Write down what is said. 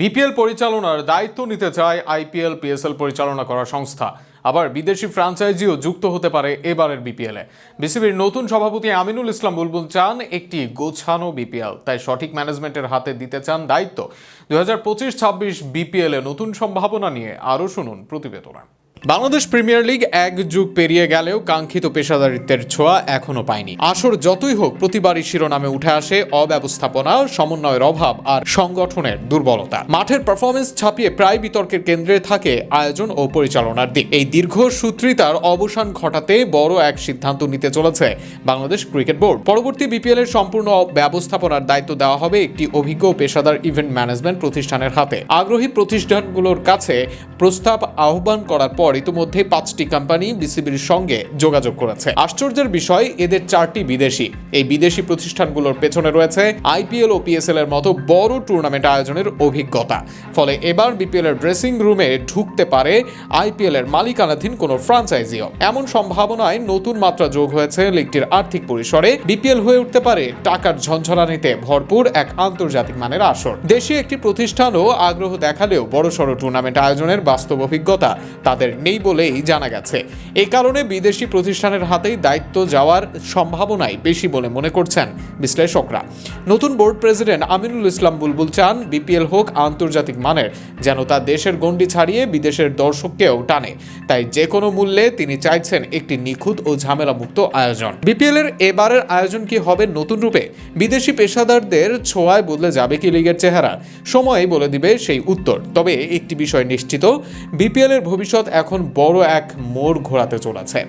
BPL পরিচালনার দায়িত্ব নিতে চায় আইপিএল, পিএসএল পরিচালনা করা সংস্থা। আবার বিদেশি ফ্রাঞ্চাইজিও যুক্ত হতে পারে এবারের বিপিএলে বিসিবির নতুন সভাপতি আমিনুল ইসলাম বুলবুল চান একটি গোছানো বিপিএল, তাই সঠিক ম্যানেজমেন্টের হাতে দিতে চান দায়িত্ব। দুই হাজার পঁচিশ ছাব্বিশ বিপিএলে নতুন সম্ভাবনা নিয়ে আরও শুনুন প্রতিবেদনা। বাংলাদেশ প্রিমিয়ার লিগ এক যুগ পেরিয়ে গেলেও কাঙ্ক্ষিত পেশাদারিত্বের ছোঁয়া এখনও পায়নি। আসর যতই হোক, প্রতিবারই শিরোনামে উঠে আসে অব্যবস্থাপনা, সমন্বয়ের অভাব আর সংগঠনের দুর্বলতা। মাঠের পারফরমেন্স ছাপিয়ে প্রায় বিতর্কের কেন্দ্রে থাকে আয়োজন ও পরিচালনার দিক। এই দীর্ঘ সূত্রিতার অবসান ঘটাতে বড় এক সিদ্ধান্ত নিতে চলেছে বাংলাদেশ ক্রিকেট বোর্ড। পরবর্তী বিপিএল এর সম্পূর্ণ ব্যবস্থাপনার দায়িত্ব দেওয়া হবে একটি অভিজ্ঞ পেশাদার ইভেন্ট ম্যানেজমেন্ট প্রতিষ্ঠানের হাতে। আগ্রহী প্রতিষ্ঠানগুলোর কাছে প্রস্তাব আহ্বান করার পর ইতিমধ্যে পাঁচটি কোম্পানি বিসিবির সঙ্গে যোগাযোগ করেছে। আশ্চর্যের বিষয়, এদের চারটি বিদেশি। এই বিদেশি প্রতিষ্ঠানগুলোর পেছনে রয়েছে আইপিএল ও পিএসএল এর মতো বড় টুর্নামেন্ট আয়োজনের অভিজ্ঞতা। ফলে এবার বিপিএল এর ড্রেসিং রুমে ঢুকতে পারে আইপিএল এর মালিকানাধীন কোনো ফ্রাঞ্চাইজিও। এমন সম্ভাবনায় নতুন মাত্রা যোগ হয়েছে লিগটির আর্থিক পরিসরে। বিপিএল হয়ে উঠতে পারে টাকার ঝঞ্ঝলানিতে ভরপুর এক আন্তর্জাতিক মানের আসর। দেশে একটি প্রতিষ্ঠানও আগ্রহ দেখালেও বড়সড় টুর্নামেন্ট আয়োজনের বাস্তব অভিজ্ঞতা তাদের নেই বলেই জানা গেছে। এই কারণে বিদেশি প্রতিষ্ঠানের হাতেই দায়িত্ব যাওয়ার সম্ভাবনাই বেশি বলে মনে করছেন বিশ্লেষকরা। নতুন বোর্ড প্রেসিডেন্ট আমিনুল ইসলাম বুলবুল চান বিপিএল হোক আন্তর্জাতিক মানের, যেন তা দেশের গণ্ডি ছাড়িয়ে বিদেশের দর্শককেও টানে। তাই যে কোনো মূল্যে তিনি চাইছেন একটি নিখুঁত ও ঝামেলামুক্ত আয়োজন। বিপিএল এর এবারের আয়োজন কি হবে নতুন রূপে? বিদেশি পেশাদারদের ছোঁয়ায় বদলে যাবে কি লিগের চেহারা? সময় বলে দিবে সেই উত্তর। তবে একটি বিষয় নিশ্চিত, বিপিএল এর ভবিষ্যৎ এখন বড় এক মোড় ঘোরাতে চলেছে।